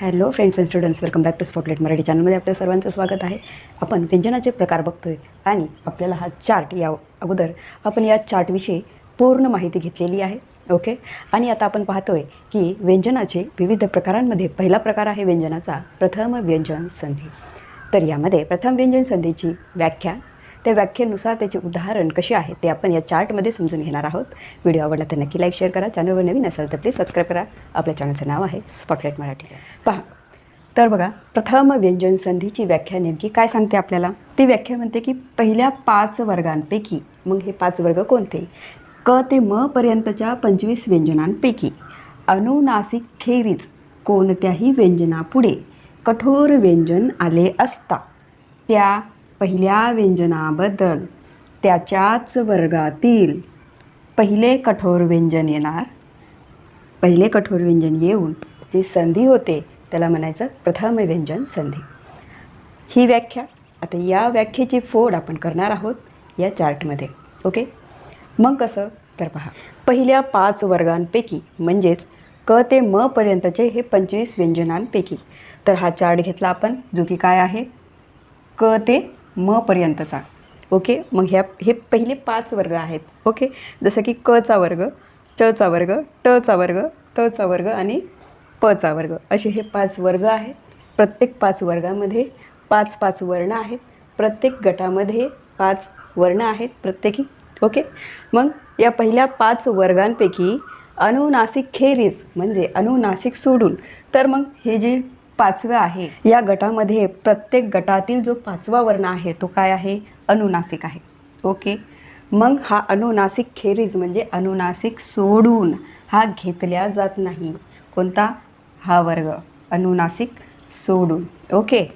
Hello friends and students welcome back to spotlight Marathi चॅनलमध्ये आपल्या सर्वांचं स्वागत आहे. आपण व्यंजनाचे प्रकार बघतोय आणि आपल्याला हा चार्ट या अगोदर आपण या चार्टविषयी पूर्ण माहिती घेतलेली आहे. ओके आणि आता आपण पाहतोय की व्यंजनाचे विविध प्रकारांमध्ये पहिला प्रकार आहे व्यंजनाचा प्रथम व्यंजन संधी. तर यामध्ये प्रथम व्यंजन संधीची व्याख्या त्या व्याख्येनुसार त्याचे उदाहरण कसे आहे ते आपण या चार्टमध्ये समजून घेणार आहोत. व्हिडिओ आवडला तर नक्की लाईक शेअर करा. चॅनलवर नवीन असाल तर प्लीज सबस्क्राईब करा. आपल्या चॅनलचं नाव आहे स्पॉटलाईट मराठी पहा. तर बघा प्रथम व्यंजन संधीची व्याख्या नेमकी काय सांगते आपल्याला? ती व्याख्या म्हणते की पहिल्या पाच वर्गांपैकी मग हे पाच वर्ग कोणते? क ते म पर्यंतच्या पंचवीस व्यंजनांपैकी. अनुनासिक खेरीज कोणत्याही व्यंजनापुढे कठोर व्यंजन आले असता. त्या पहिल्या व्यंजनाबद्दल त्याच्याच वर्गातील पहिले कठोर व्यंजन येणार. पहिले कठोर व्यंजन येऊन जी संधी होते त्याला म्हणायचं प्रथम व्यंजन संधी. ही व्याख्या आता या व्याख्येची फोड आपण करणार आहोत या चार्टमध्ये ओके? मग कसं? तर पहा पहिल्या पाच वर्गांपैकी म्हणजेच क ते म पर्यंतचे हे पंचवीस व्यंजनांपैकी तर हा चार्ट घेतला आपण. जो की काय आहे? क ते म पर्यंतचा. ओके? मग ह्या हे पहिले पाच वर्ग आहेत. ओके? जसं की क चा वर्ग च चा वर्ग ट चा वर्ग त चा वर्ग आणि प चा वर्ग. असे हे पाच वर्ग आहेत. प्रत्येक पाच वर्गामध्ये पाच पाच वर्ण आहेत. प्रत्येक गटामध्ये पाच वर्ण आहेत प्रत्येकी. ओके? मग या पहिल्या पाच वर्गांपैकी अनुनासिक खेरीज म्हणजे अनुनासिक सोडून तर मग हे जे पाचवं आहे. या गटामध्ये प्रत्येक गटातील जो पाचवा वर्ण आहे तो काय आहे? अनुनासिक आहे. ओके? मग हा अनुनासिक खेरीज म्हणजे अनुनासिक सोडून हा घेतल्या जात नाही. कोणता? हा वर्ग. अनुनासिक सोडून. ओके?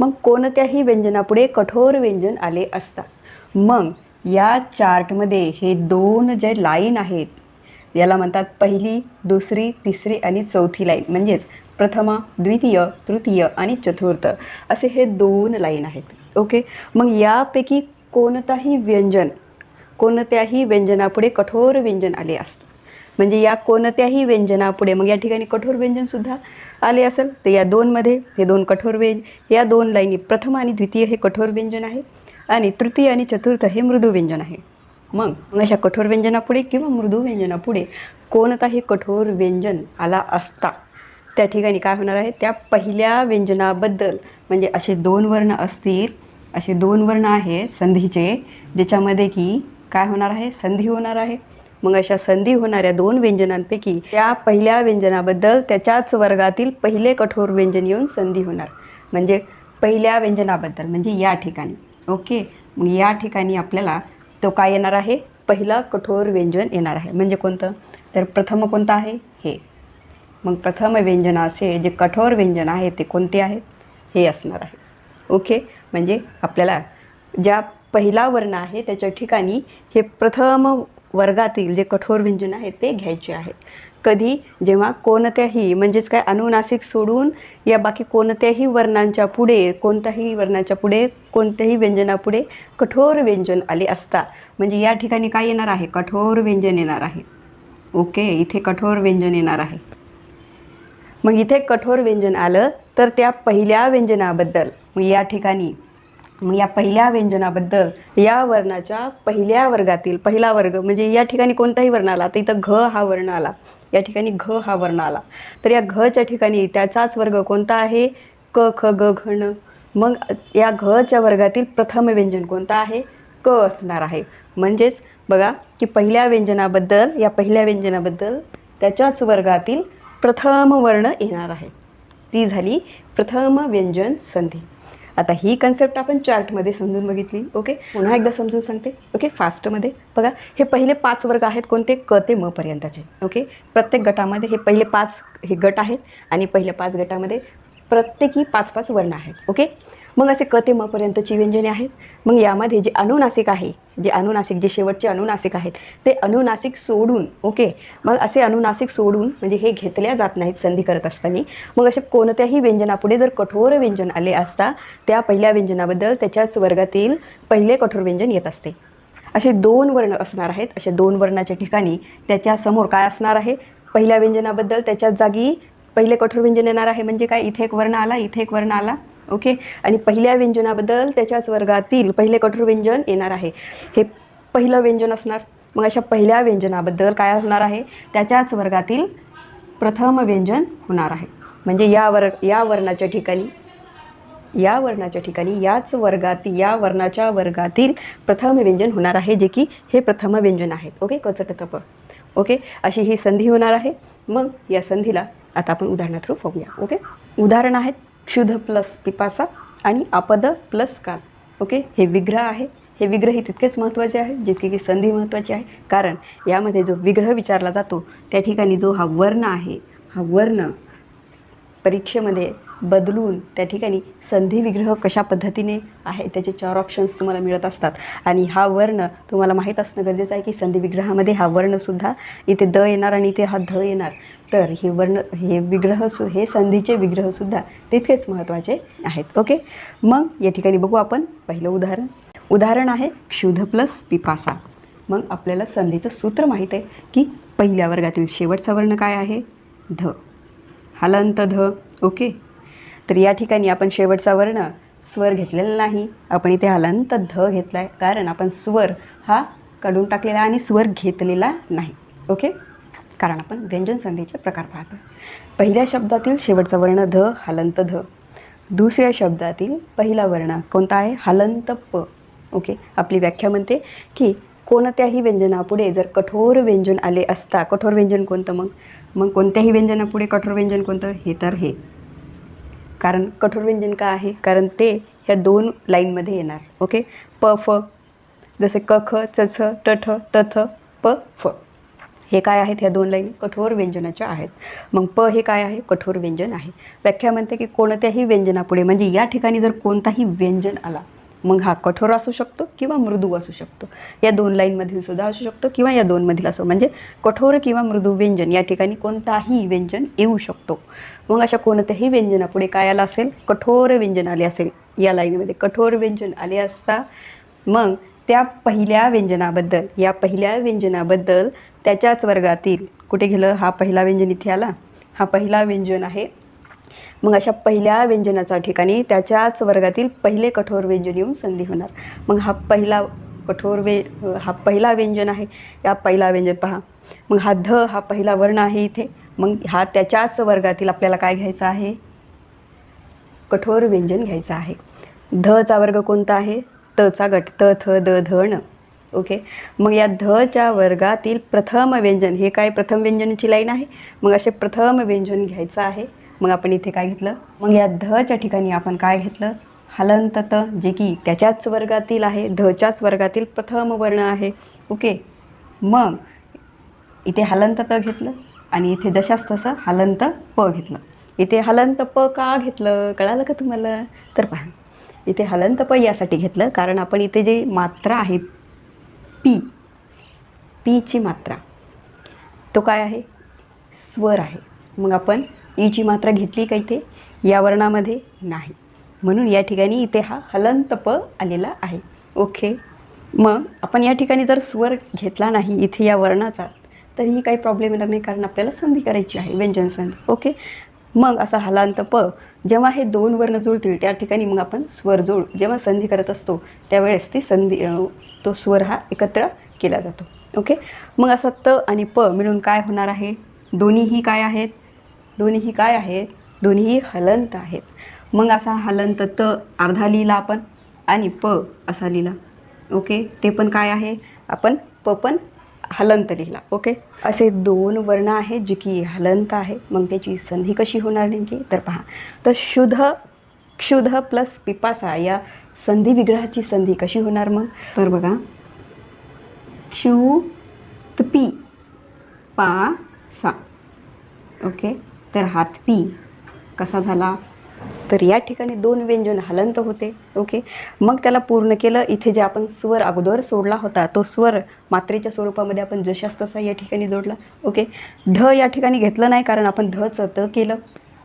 मग कोणत्याही व्यंजनापुढे कठोर व्यंजन आले असतात. मग या चार्टमध्ये हे दोन जे लाईन आहेत याला म्हणतात पहिली दुसरी तिसरी आणि चौथी लाईन. म्हणजेच प्रथमा द्वितीय तृतीय आणि चतुर्थ असे हे दोन लाईन आहेत. ओके मग यापैकी कोणताही व्यंजन कोणत्याही व्यंजनापुढे कठोर व्यंजन आले असतं म्हणजे या कोणत्याही व्यंजनापुढे मग या ठिकाणी कठोर व्यंजनसुद्धा आले असेल तर या दोनमध्ये हे दोन कठोर व्यंज या दोन लाईनी प्रथम आणि द्वितीय हे कठोर व्यंजन आहे आणि तृतीय आणि चतुर्थ हे मृदू व्यंजन आहे. मग अशा कठोर व्यंजनापुढे किंवा मृदू व्यंजनापुढे कोणताही कठोर व्यंजन आला असता त्या ठिकाणी काय होणार आहे? त्या पहिल्या व्यंजनाबद्दल म्हणजे असे दोन वर्ण असतील असे दोन वर्ण आहेत संधीचे ज्याच्यामध्ये की काय होणार आहे? संधी होणार आहे. मग अशा संधी होणाऱ्या दोन व्यंजनांपैकी त्या पहिल्या व्यंजनाबद्दल त्याच्याच वर्गातील पहिले कठोर व्यंजन येऊन संधी होणार. म्हणजे पहिल्या व्यंजनाबद्दल म्हणजे या ठिकाणी. ओके? मग या ठिकाणी आपल्याला तो काय येणार आहे? पहिला कठोर व्यंजन येणार आहे. म्हणजे कोणतं? तर प्रथम कोणतं आहे? हे. मग प्रथम व्यंजन असे जे कठोर व्यंजन आहे ते कोणते आहेत? हे असणार आहे. ओके? म्हणजे आपल्याला ज्या पहिला वर्ण आहे त्याच्या ठिकाणी हे प्रथम वर्गातील जे कठोर व्यंजन आहे ते घ्यायचे आहेत. कधी? जेव्हा कोणत्याही म्हणजेच काय अनुनासिक सोडून या बाकी कोणत्याही वर्णांच्या पुढे कोणत्याही वर्णाच्या पुढे कोणत्याही व्यंजनापुढे कठोर व्यंजन आले असता म्हणजे या ठिकाणी काय येणार आहे? कठोर व्यंजन येणार आहे. ओके? इथे कठोर व्यंजन येणार आहे. मग इथे कठोर व्यंजन आलं तर त्या पहिल्या व्यंजनाबद्दल. मग या ठिकाणी मग या पहिल्या व्यंजनाबद्दल या वर्णाच्या पहिल्या वर्गातील पहिला वर्ग म्हणजे या ठिकाणी कोणताही वर्ण आला तर इथं घ हा वर्ण आला. या ठिकाणी घ हा वर्ण आला. तर या घच्या ठिकाणी त्याचाच वर्ग कोणता आहे? क ख ग घ न. मग या घच्या वर्गातील प्रथम व्यंजन कोणतं आहे? क असणार आहे. म्हणजेच बघा की पहिल्या व्यंजनाबद्दल या पहिल्या व्यंजनाबद्दल त्याच्याच वर्गातील प्रथम वर्ण येणार आहे. ती झाली प्रथम व्यंजन संधी. आता ही कन्सेप्ट आपण चार्टमध्ये समजून बघितली ओके पुन्हा एकदा समजून सांगते ओके फास्टमध्ये बघा हे पहिले पाच वर्ग आहेत कोणते? क ते म पर्यंतचे ओके प्रत्येक गटामध्ये हे पहिले पाच हे गट आहेत आणि पहिल्या पाच गटामध्ये प्रत्येकी पाच पाच वर्ण आहेत ओके मग असे क ते व्यंजने आहेत. मग यामध्ये जे अनुनासिक आहे जे अनुनासिक जे शेवटचे अनुनासिक आहेत ते अनुनासिक सोडून ओके? मग असे अनुनासिक सोडून म्हणजे हे घेतल्या जात नाहीत संधी करत असताना. मग असे कोणत्याही व्यंजनापुढे जर कठोर व्यंजन आले असता त्या पहिल्या व्यंजनाबद्दल त्याच्याच वर्गातील पहिले कठोर व्यंजन येत असते. असे दोन वर्ण असणार आहेत. असे दोन वर्णाच्या ठिकाणी त्याच्यासमोर काय असणार आहे? पहिल्या व्यंजनाबद्दल त्याच्याच जागी पहिले कठोर व्यंजन येणार आहे. म्हणजे काय? इथे एक वर्ण आला इथे एक वर्ण आला. ओके? आणि पहिल्या व्यंजनाबद्दल त्याच्याच वर्गातील पहिले कठोर व्यंजन येणार आहे. हे पहिलं व्यंजन असणार. मग अशा पहिल्या व्यंजनाबद्दल काय होणार आहे? त्याच्याच वर्गातील प्रथम व्यंजन होणार आहे. म्हणजे या वर या वर्णाच्या ठिकाणी या वर्णाच्या ठिकाणी याच वर्गातील या वर्णाच्या वर्गातील प्रथम व्यंजन होणार आहे जे की हे प्रथम व्यंजन आहेत. ओके? कचट तप. ओके? अशी ही संधी होणार आहे. मग या संधीला आता आपण उदाहरणा थ्रू पाहूया. ओके? उदाहरण आहेत. क्षुध प्लस पिपासा आणि आपद प्लस काल. ओके? हे विग्रह आहे. हे विग्रह हे तितकेच महत्त्वाचे आहे जितके की संधी महत्त्वाची आहे. कारण यामध्ये जो विग्रह विचारला जातो त्या ठिकाणी जो हा वर्ण आहे हा वर्ण परीक्षेमध्ये बदलून त्या ठिकाणी संधी विग्रह कशा पद्धतीने आहे त्याचे चार ऑप्शन्स तुम्हाला मिळत असतात. आणि हा वर्ण तुम्हाला माहीत असणं गरजेचं आहे की संधी विग्रहामध्ये हा वर्णसुद्धा इथे द येणार आणि इथे हा ध येणार. तर हे वर्ण हे विग्रह सु हे संधीचे विग्रहसुद्धा तितकेच महत्त्वाचे आहेत. ओके? मग या ठिकाणी बघू आपण पहिलं उदाहरण. उदाहरण आहे क्षुध प्लस पिपासा. मग आपल्याला संधीचं सूत्र माहीत आहे की पहिल्या वर्गातील शेवटचा वर्ण काय आहे? ध. हलंत ध. ओके? तर या ठिकाणी आपण शेवटचा वर्ण स्वर घेतलेला नाही. आपण इथे हलंत ध घेतला आहे कारण आपण स्वर हा काढून टाकलेला आणि स्वर घेतलेला नाही. ओके? कारण आपण व्यंजन संधीचे प्रकार पाहतो. पहिल्या शब्दातील शेवटचा वर्ण ध हलंत ध. दुसऱ्या शब्दातील पहिला वर्ण कोणता आहे? हलंत प. ओके? आपली व्याख्या म्हणते की कोणत्याही व्यंजनापुढे जर कठोर व्यंजन आले असता कठोर व्यंजन कोणतं मग? मग कोणत्याही व्यंजनापुढे कठोर व्यंजन कोणतं? हे तर हे. कारण कठोर व्यंजन का आहे? कारण ते ह्या दोन लाईनमध्ये येणार ओके? प फ. जसे क ख च छ ट प फ. हे काय आहेत? ह्या दोन लाईन कठोर व्यंजनाच्या आहेत. मग प हे काय आहे? कठोर व्यंजन आहे. व्याख्या म्हणते की कोणत्याही व्यंजनापुढे म्हणजे या ठिकाणी जर कोणताही व्यंजन आला मग हा कठोर असू शकतो किंवा मृदू असू शकतो. या दोन लाईनमधील सुद्धा असू शकतो किंवा या दोनमधील असो म्हणजे कठोर किंवा मृदू व्यंजन या ठिकाणी कोणताही व्यंजन येऊ शकतो. मग अशा कोणत्याही व्यंजनापुढे काय आलं असेल? कठोर व्यंजन आले असेल. या लाईनमध्ये कठोर व्यंजन आले असता मग त्या पहिल्या व्यंजनाबद्दल या पहिल्या व्यंजनाबद्दल त्याच्याच वर्गातील कुठे गेलं? हा पहिला व्यंजन इथे आला. हा पहिला व्यंजन आहे मग अशा पहिल्या व्यंजनाच्या ठिकाणी त्याच्याच वर्गातील पहिले कठोर व्यंजन येऊन संधी होणार. मग हा पहिला कठोर वे हा पहिला व्यंजन आहे या पहिला व्यंजन पहा. मग हा ध हा पहिला वर्ण आहे इथे. मग हा त्याच्याच वर्गातील आपल्याला काय घ्यायचा आहे? कठोर व्यंजन घ्यायचं आहे. धचा वर्ग कोणता आहे? तचा गट त थ द ध न ओके? मग या धच्या वर्गातील प्रथम व्यंजन हे काय प्रथम व्यंजनाची लाईन आहे? मग असे प्रथम व्यंजन घ्यायचं आहे. मग आपण इथे काय घेतलं? मग या धच्या ठिकाणी आपण काय घेतलं? हलंत जे की त्याच्याच वर्गातील आहे धच्याच वर्गातील प्रथम वर्ण आहे. ओके? मग इथे हलंत त घेतलं आणि इथे जशाच तसं हलंत प घेतलं. इथे हलंत प का घेतलं? कळालं का तुम्हाला? तर पहा. इथे हलंत प यासाठी घेतलं कारण आपण इथे जे मात्रा आहे पी पीची मात्रा तो काय आहे? स्वर आहे. मग आपण ईची मात्रा घेतली का इथे? या वर्णामध्ये नाही. म्हणून या ठिकाणी इथे हा हलंत प आलेला आहे. ओके. मग आपण या ठिकाणी जर स्वर घेतला नाही इथे या वर्णाचा तरीही काही प्रॉब्लेम येणार नाही कारण आपल्याला संधी करायची आहे व्यंजन संधी. ओके. मग असा हलांत प जेव्हा हे दोन वर्ण जुळतील त्या ठिकाणी मग आपण स्वर जोड जेव्हा संधी करत असतो त्यावेळेस ती संधी तो स्वर हा एकत्र केला जातो. ओके. मग असा त आणि प मिळून काय होणार आहे? दोन्हीही काय आहेत? दोन्हीही काय आहेत? दोन्हीही हलंत आहेत. मग असा हलंत त अर्धा लिहिला आपण आणि प असा लिहिला. ओके? ते पण काय आहे? आपण प पण हलंत लिहिला. ओके? असे दोन वर्ण आहेत जे की हलंत आहे. मग त्याची संधी कशी होणार नेमकी? तर पहा. तर शुद्ध क्षुध प्लस पिपासा या संधी विग्रहाची संधी कशी होणार मग? तर बघा. क्षु पी पा सा. ओके? तर हात पी कसा झाला? तर या ठिकाणी दोन व्यंजन हलंत होते. ओके? मग त्याला पूर्ण केलं. इथे जे आपण स्वर अगोदर सोडला होता तो स्वर मात्रेच्या स्वरूपामध्ये आपण जशास तसा या ठिकाणी जोडला. ओके? ध या ठिकाणी घेतलं नाही कारण आपण धचं त केलं.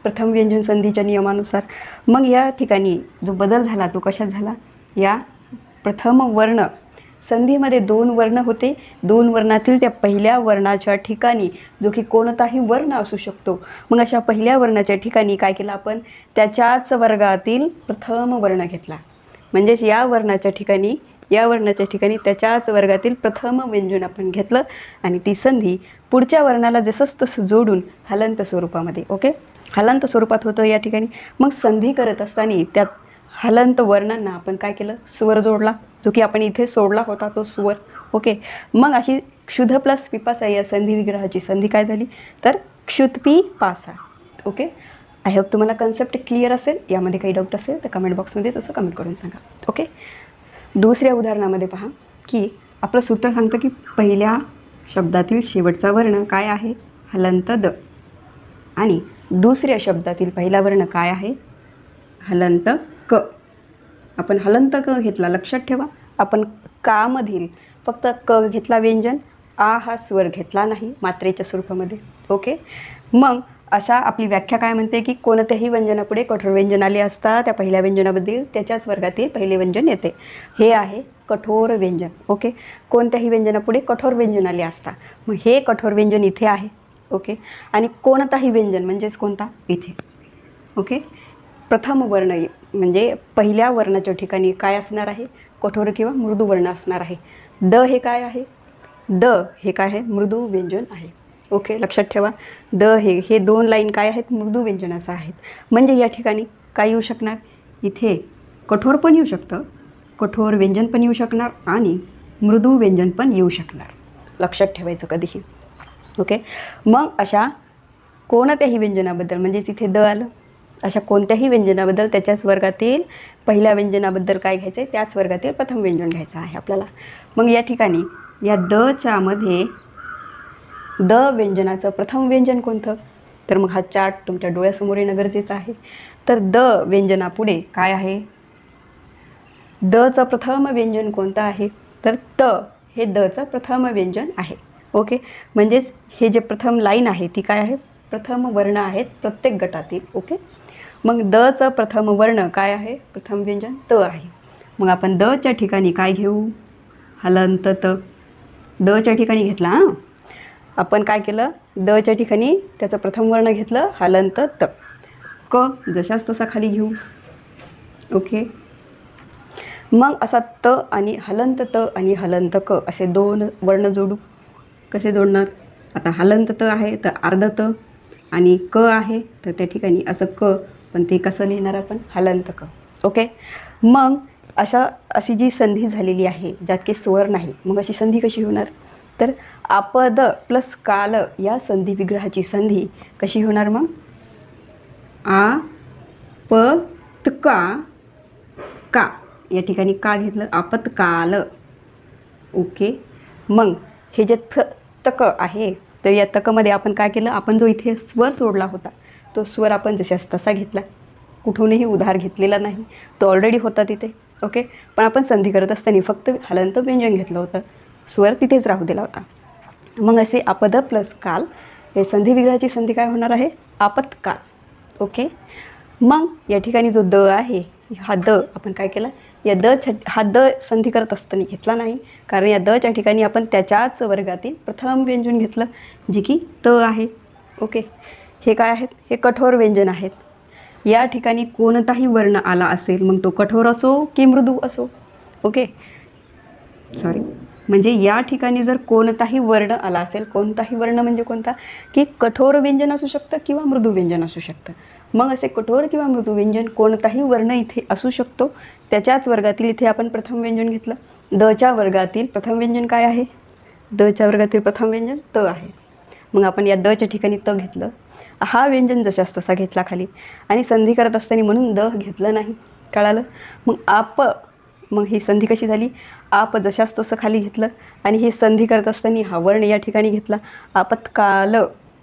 प्रथम व्यंजन संधीच्या नियमानुसार. मग या ठिकाणी जो बदल झाला तो कशात झाला? या प्रथम वर्ण संधीमध्ये दोन वर्ण होते. दोन वर्णातील त्या पहिल्या वर्णाच्या ठिकाणी जो की कोणताही वर्ण असू शकतो. मग अशा पहिल्या वर्णाच्या ठिकाणी काय केलं आपण? त्याच्याच वर्गातील प्रथम वर्ण घेतला. म्हणजेच या वर्णाच्या ठिकाणी या वर्णाच्या ठिकाणी त्याच्याच वर्गातील प्रथम व्यंजन आपण घेतलं आणि ती संधी पुढच्या वर्णाला जसंच तसं जोडून हलंत स्वरूपामध्ये ओके? हलंत स्वरूपात होतं या ठिकाणी. मग संधी करत असताना त्यात हलंत वर्णांना आपण काय केलं? स्वर जोडला. जो की आपण इथे सोडला होता तो स्वर. ओके मग अशी क्षुध प्लस पिपासा या संधी विग्रहाची संधी काय झाली? तर क्षुतपी पासा. ओके आय होप तुम्हाला कन्सेप्ट क्लिअर असेल. यामध्ये काही डाऊट असेल तर कमेंट बॉक्समध्ये तसं कमेंट करून सांगा. ओके दुसऱ्या उदाहरणामध्ये पहा की आपलं सूत्र सांगतं की पहिल्या शब्दातील शेवटचा वर्ण काय आहे? हलंत द. आणि दुसऱ्या शब्दातील पहिला वर्ण काय आहे? हलंत क. आपण हलंत क घेतला लक्षात ठेवा. आपण कामधील फक्त क घेतला व्यंजन आ हा स्वर घेतला नाही मात्रेच्या स्वरूपामध्ये. ओके? मग अशा आपली व्याख्या काय म्हणते की कोणत्याही व्यंजनापुढे कठोर व्यंजन आले असता त्या पहिल्या व्यंजनाबद्दल त्याच्याच वर्गातील पहिले व्यंजन येते. हे आहे कठोर व्यंजन. ओके? कोणत्याही व्यंजनापुढे कठोर व्यंजन आले असता. मग हे कठोर व्यंजन इथे आहे. ओके? आणि कोणताही व्यंजन म्हणजेच कोणता? इथे. ओके? प्रथम वर्ण म्हणजे पहिल्या वर्णाच्या ठिकाणी काय असणार आहे? कठोर किंवा मृदू वर्ण असणार आहे. द हे काय आहे? द हे काय आहे? मृदू व्यंजन आहे. ओके लक्षात ठेवा. द हे हे दोन लाईन काय आहेत? मृदू व्यंजनाचं आहेत. म्हणजे या ठिकाणी काय येऊ शकणार? इथे कठोर पण येऊ शकतं कठोर व्यंजन पण येऊ शकणार आणि मृदू व्यंजन पण येऊ शकणार. लक्षात ठेवायचं कधीही. ओके? मग अशा कोणत्याही व्यंजनाबद्दल म्हणजे तिथे द आलं अशा कोणत्याही व्यंजनाबद्दल त्याच्याच वर्गातील पहिल्या व्यंजनाबद्दल काय घ्यायचं आहे त्याच वर्गातील प्रथम व्यंजन घ्यायचं आहे आपल्याला. मग या ठिकाणी या द मध्ये द व्यंजनाचं प्रथम व्यंजन कोणतं? तर मग हा चार्ट तुमच्या डोळ्यासमोर येणं गरजेचं आहे. तर द व्यंजनापुढे काय आहे? दचं प्रथम व्यंजन कोणतं आहे? तर त हे दचं प्रथम व्यंजन आहे. ओके? म्हणजेच हे जे प्रथम लाईन आहे ती काय आहे? प्रथम वर्ण आहेत प्रत्येक गटातील. ओके? मग दचं प्रथम वर्ण काय आहे? प्रथम व्यंजन त आहे. मग आपण दच्या ठिकाणी काय घेऊ? हलंत त. दच्या ठिकाणी घेतला हां? आपण काय केलं? दच्या ठिकाणी त्याचं प्रथम वर्ण घेतलं हलंत त. क जशाच तसा खाली घेऊ. ओके. मग असा त आणि हलंत त आणि हलंत क असे दोन वर्ण जोडू. कसे जोडणार? आता हलंत त आहे तर अर्ध त. आणि क आहे तर त्या ठिकाणी असं क पण ते कसं लिहिणार आपण? हलंतक ओके मग अशा अशी जी संधी झालेली आहे ज्यात की स्वर नाही मग अशी संधी कशी होणार? तर आपद प्लस काल या संधी विग्रहाची संधी कशी होणार मग? आ प त का. का या ठिकाणी का घेतलं? आपत्काल. ओके मग हे जे थ तक आहे तर या तकमध्ये आपण काय केलं? आपण जो इथे स्वर सोडला होता तो स्वर आपण जशास तसा घेतला. कुठूनही उधार घेतलेला नाही. तो ऑलरेडी होता तिथे. ओके पण आपण संधी करत असताना फक्त हलंत व्यंजन घेतलं होतं. स्वर तिथेच राहू दिला होता. मग असे आपद प्लस काल हे संधी विग्रहाची संधी काय होणार आहे? आपत्काल ओके मग या ठिकाणी जो द आहे हा द आपण काय केला? या द छ हा द संधी करत असताना घेतला नाही. कारण या दच्या ठिकाणी आपण त्याच्याच वर्गातील प्रथम व्यंजन घेतलं जे की त आहे. ओके हे काय आहेत? हे कठोर व्यंजन आहेत. या ठिकाणी कोणताही वर्ण आला असेल मग तो कठोर असो की मृदू असो. ओके? सॉरी म्हणजे या ठिकाणी जर कोणताही वर्ण आला असेल कोणताही वर्ण म्हणजे कोणता? की कठोर व्यंजन असू शकतं किंवा मृदू व्यंजन असू शकतं. मग असे कठोर किंवा मृदू व्यंजन कोणताही वर्ण इथे असू शकतो. त्याच्याच वर्गातील इथे आपण प्रथम व्यंजन घेतलं. दच्या वर्गातील प्रथम व्यंजन काय आहे? दच्या वर्गातील प्रथम व्यंजन त आहे. मग आपण या दच्या ठिकाणी त घेतलं. हा व्यंजन जशास तसा घेतला खाली. आणि संधी करत असताना म्हणून द घेतलं नाही. कळालं? मग आप मग ही संधी कशी झाली? आप जशास तसं खाली घेतलं. आणि हे संधी करत असताना हा वर्ण या ठिकाणी घेतला. आपत्काल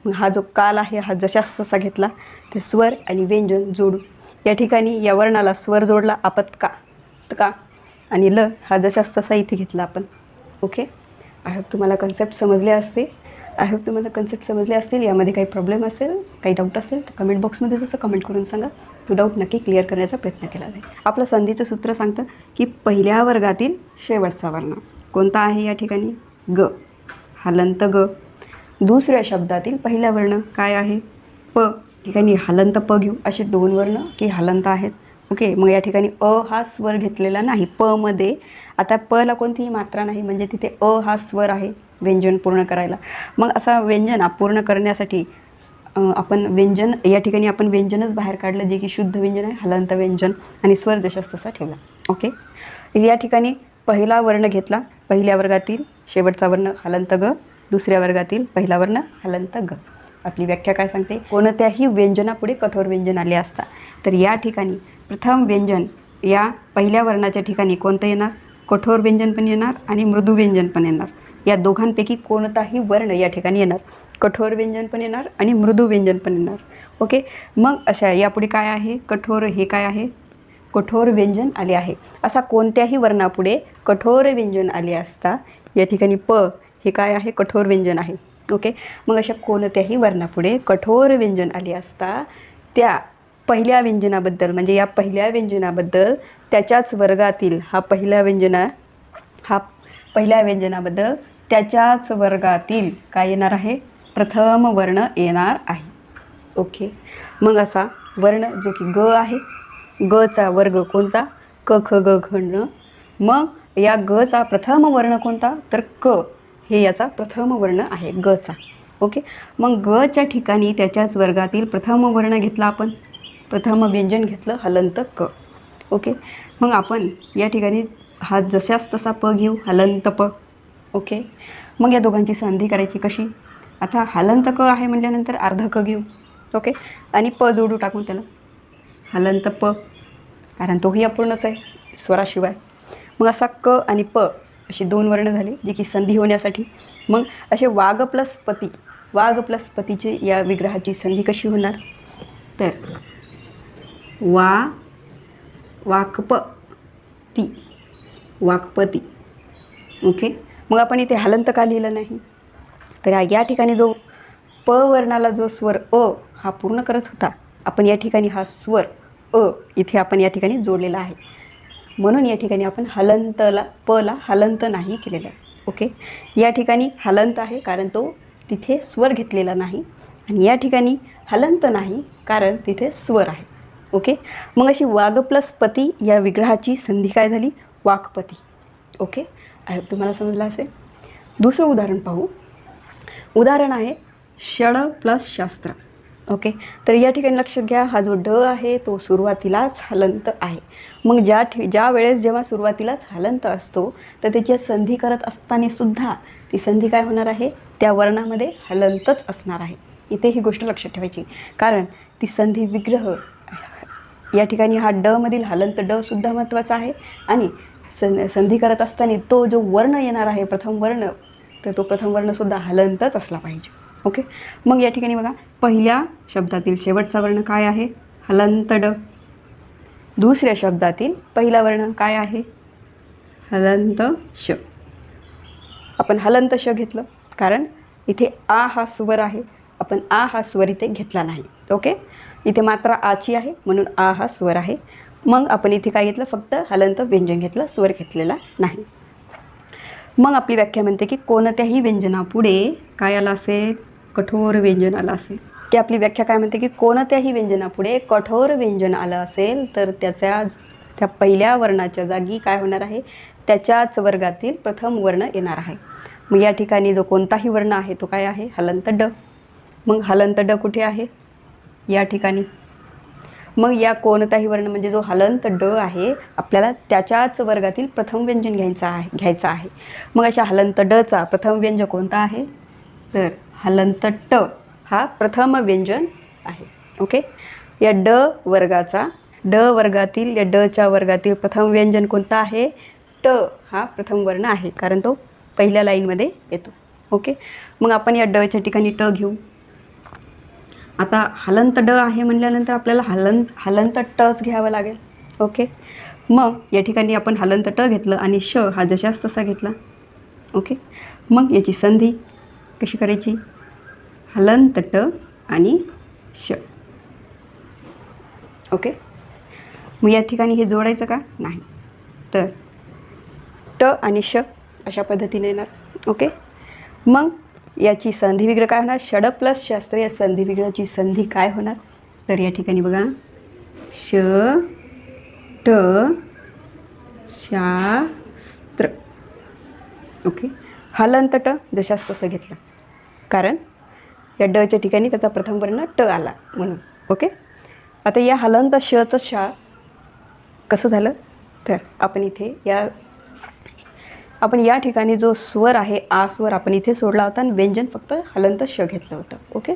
मग हा जो काल आहे हा जशास तसा घेतला. ते स्वर आणि व्यंजन जोडू या ठिकाणी या वर्णाला स्वर जोडला आपत्का का आणि ल हा जशास तसा इथे घेतला आपण. ओके आय होप तुम्हाला कन्सेप्ट समजले असते आय होप तुम्हाला कन्सेप्ट समजले असतील यामध्ये काही प्रॉब्लेम असेल काही डाऊट असेल तर कमेंट बॉक्समध्ये जसं कमेंट करून सांगा. तो डाऊट नक्की क्लिअर करण्याचा प्रयत्न केला जाईल. आपलं संधीचं सूत्र सांगतं की पहिल्या वर्गातील शेवटचा वर्ण कोणता आहे या ठिकाणी? ग. हलंत ग. दुसऱ्या शब्दातील पहिला वर्ण काय आहे? प. ठिकाणी हलंत प घेऊ. असे दोन वर्ण की हलंत आहेत. ओके मग या ठिकाणी अ हा स्वर घेतलेला नाही. प मध्ये. आता प ला कोणतीही मात्रा नाही म्हणजे तिथे अ हा स्वर आहे. व्यंजन पूर्ण करायला. मग असा व्यंजन पूर्ण करण्यासाठी आपण व्यंजन या ठिकाणी आपण व्यंजनच बाहेर काढलं जे की शुद्ध व्यंजन आहे हलंत व्यंजन आणि स्वर जशास तसा ठेवला. ओके? या ठिकाणी पहिला वर्ण घेतला पहिल्या वर्गातील शेवटचा वर्ण हलंत ग दुसऱ्या वर्गातील पहिला वर्ण हलंत ग. आपली व्याख्या काय सांगते? कोणत्याही व्यंजनापुढे कठोर व्यंजन आले असता. तर या ठिकाणी प्रथम व्यंजन या पहिल्या वर्णाच्या ठिकाणी कोणतं येणार? कठोर व्यंजन पण येणार आणि मृदू व्यंजन पण येणार. या दोघांपैकी कोणताही वर्ण या ठिकाणी येणार. कठोर व्यंजन पण येणार आणि मृदू व्यंजन पण येणार. ओके मग अशा यापुढे काय आहे? कठोर हे काय आहे? कठोर व्यंजन आले आहे. असा कोणत्याही वर्णापुढे कठोर व्यंजन आले असता या ठिकाणी प हे काय आहे? कठोर व्यंजन आहे. ओके मग अशा कोणत्याही वर्णापुढे कठोर व्यंजन आले असता त्या पहिल्या व्यंजनाबद्दल म्हणजे या पहिल्या व्यंजनाबद्दल त्याच्याच वर्गातील हा पहिल्या व्यंजना हा पहिल्या व्यंजनाबद्दल त्याच्याच वर्गातील काय येणार आहे? प्रथम वर्ण येणार आहे. ओके. मग असा वर्ण जो की ग आहे गचा वर्ग कोणता? क ख ग घ न मग या गचा प्रथम वर्ण कोणता? तर क हे याचा प्रथम वर्ण आहे गचा. ओके. मग गच्या ठिकाणी त्याच्याच वर्गातील प्रथम वर्ण घेतला आपण. प्रथम व्यंजन घेतलं हलंत क. ओके. मग आपण या ठिकाणी हा जशाच तसा प घेऊ हलंत प. ओके. मग या दोघांची संधी करायची कशी? आता हलंत क आहे म्हटल्यानंतर अर्ध क घेऊ. ओके. आणि प जोडू टाकून त्याला. हलंत प. कारण तोही अपूर्णच आहे स्वराशिवाय. मग असा क आणि प अशी दोन वर्ण झाली जे की संधी होण्यासाठी. मग असे वाघ प्लस पती. वाघ प्लस पतीची या विग्रहाची संधी कशी होणार? तर वा वाकप ती. वाकपती. ओके. मग आपण इथे हलंत का लिहिलं नाही? तर या- ठिकाणी जो प वर्णाला जो स्वर अ हा पूर्ण करत होता आपण या ठिकाणी हा स्वर अ इथे आपण या ठिकाणी जोडलेला आहे. म्हणून या ठिकाणी आपण हलंतला पला हलंत नाही केलेलं ओके? या ठिकाणी हलंत आहे कारण तो तिथे स्वर घेतलेला नाही आणि या ठिकाणी हलंत नाही कारण तिथे स्वर आहे. ओके? मग अशी वाघ प्लस पती या विग्रहाची संधी काय झाली? वाघपती ओके? आय होप तुम्हाला समजलं असेल? दुसरं उदाहरण पाहू. उदाहरण आहे षड प्लस शास्त्र. ओके? तर या ठिकाणी लक्ष घ्या हा जो ड आहे तो सुरुवातीलाच हलंत आहे. मग ज्या ठि ज्या वेळेस जेव्हा सुरुवातीलाच हलंत असतो तर त्याची संधी करत असताना सुद्धा ती संधी काय होणार आहे? त्या वर्णामध्ये हलंतच असणार आहे. इथे ही गोष्ट लक्षात ठेवायची. कारण ती संधी विग्रह या ठिकाणी हा ड मधील हलंत ड सुद्धा महत्त्वाचा आहे. आणि सं संधी करत असताना तो जो वर्ण येणार आहे प्रथम वर्ण तर तो प्रथम वर्णसुद्धा हलंतच असला पाहिजे. ओके मग या ठिकाणी बघा पहिल्या शब्दातील शेवटचा वर्ण काय आहे? हलंत ड. दुसऱ्या शब्दातील पहिला वर्ण काय आहे? हलंत श. आपण हलंत श घेतलं कारण इथे आ हा स्वर आहे. आपण आ हा स्वर इथे घेतला नाही. ओके इथे मात्र आची आहे म्हणून आ हा स्वर आहे. मग आपण इथे काय घेतलं? फक्त हलंत व्यंजन घेतलं स्वर घेतलेला नाही. मग आपली व्याख्या म्हणते की कोणत्याही व्यंजनापुढे काय आलं असेल? कठोर व्यंजन आलं असेल. की आपली व्याख्या काय म्हणते की कोणत्याही व्यंजनापुढे कठोर व्यंजन आलं असेल तर त्याच्या त्या पहिल्या वर्णाच्या जागी काय होणार आहे? त्याच्याच वर्गातील प्रथम वर्ण येणार आहे. मग या ठिकाणी जो कोणताही वर्ण आहे तो काय आहे? हलंत ड. मग हलंत ड कुठे आहे? या ठिकाणी. मग या कोणताही वर्ण म्हणजे जो हलंत ड आहे आपल्याला त्याच्याच वर्गातील प्रथम व्यंजन घ्यायचा आहे घ्यायचं आहे. मग अशा हलंत डचा प्रथम व्यंजन कोणता आहे? तर हलंत ट हा प्रथम व्यंजन आहे. ओके? या ड वर्गाचा ड वर्गातील या डच्या वर्गातील प्रथम व्यंजन कोणता आहे? ट हा प्रथम वर्ण आहे कारण तो पहिल्या लाईनमध्ये येतो. ओके? मग आपण या डच्या ठिकाणी ट घेऊ. आता हलंत ड आहे म्हणल्यानंतर आपल्याला हलंत हलंत टच घ्यावं लागेल. ओके मग या ठिकाणी आपण हलंत ट घेतलं आणि श हा जशाच तसा घेतला. ओके मग याची संधी कशी करायची? हलंत ट आणि श. ओके मग या ठिकाणी हे जोडायचं का? नाही. तर ट आणि श अशा पद्धतीने येणार. ओके मग याची संधिविग्रह काय होणार? षड प्लस शास्त्र या संधी संधी काय होणार? तर या ठिकाणी बघा. श ट शास्त्र. ओके हलंत ट जशास तसं घेतलं. कारण या डच्या ठिकाणी त्याचा प्रथम वर्ण ट आला म्हणून. ओके आता या हलंत शचं शा कसं झालं? तर आपण इथे या आपण या ठिकाणी जो स्वर आहे आ स्वर आपण इथे सोडला होता आणि व्यंजन फक्त हलंत श घेतलं होतं ओके?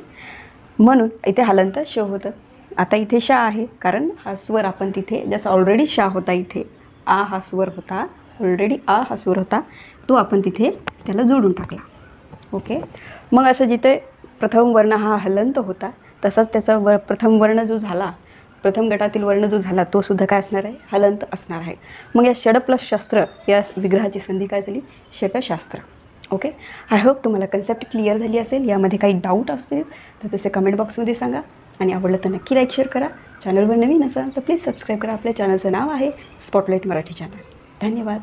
म्हणून इथे हलंत श होतं. आता इथे शा आहे कारण हा स्वर आपण तिथे जसं ऑलरेडी शा होता इथे आ हा स्वर होता ऑलरेडी आ हा स्वर होता तो आपण तिथे त्याला जोडून टाकला ओके? मग असं जिथे प्रथम वर्ण हा हलंत होता तसाच त्याचा व प्रथम वर्ण जो झाला प्रथम गटातील वर्ण जो झाला तो सुद्धा काय असणार आहे? हलंत असणार आहे. मग या षड प्लस शास्त्र या विग्रहाची संधी काय झाली? षटशास्त्र ओके? आय होप तुम्हाला कन्सेप्ट क्लिअर झाली असेल. यामध्ये काही डाऊट असतील तर तसे कमेंट बॉक्समध्ये सांगा. आणि आवडलं तर नक्की लाईक शेअर करा. चॅनलवर नवीन असाल तर प्लीज सबस्क्राईब करा. आपल्या चॅनलचं नाव आहे स्पॉटलाईट मराठी चॅनल धन्यवाद.